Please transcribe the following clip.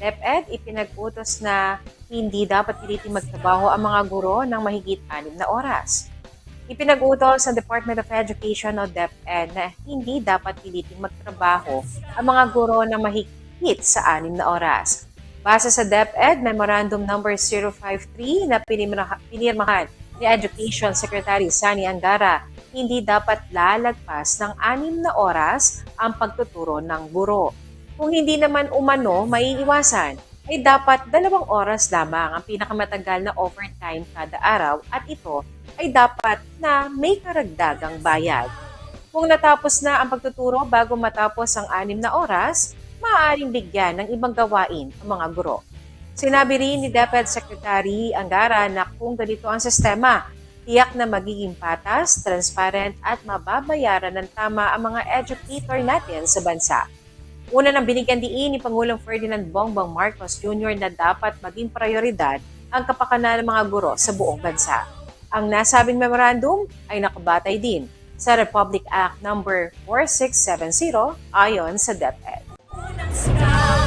DepEd, ipinag-utos na hindi dapat piliting magtrabaho ang mga guro ng mahigit anim na oras. Ipinag-utos sa Department of Education o DepEd na hindi dapat piliting magtrabaho ang mga guro na mahigit sa anim na oras. Base sa DepEd Memorandum Number 053 na pinirmaha- pinirmahan ni Education Secretary Sani Angara, hindi dapat lalagpas ng anim na oras ang pagtuturo ng guro. Kung hindi naman umano maiiwasan, ay dapat dalawang oras lamang ang pinakamatagal na overtime kada araw at ito ay dapat na may karagdagang bayad. Kung natapos na ang pagtuturo bago matapos ang anim na oras, maaaring bigyan ng ibang gawain ang mga guro. Sinabi rin ni DepEd Secretary Angara na kung ganito ang sistema, tiyak na magiging patas, transparent at mababayaran ng tama ang mga educator natin sa bansa. Una nang binigyan diin ni Pangulong Ferdinand Bongbong Marcos Jr. na dapat maging prioridad ang kapakanan ng mga guro sa buong bansa. Ang nasabing memorandum ay nakabatay din sa Republic Act No. 4670 ayon sa DepEd.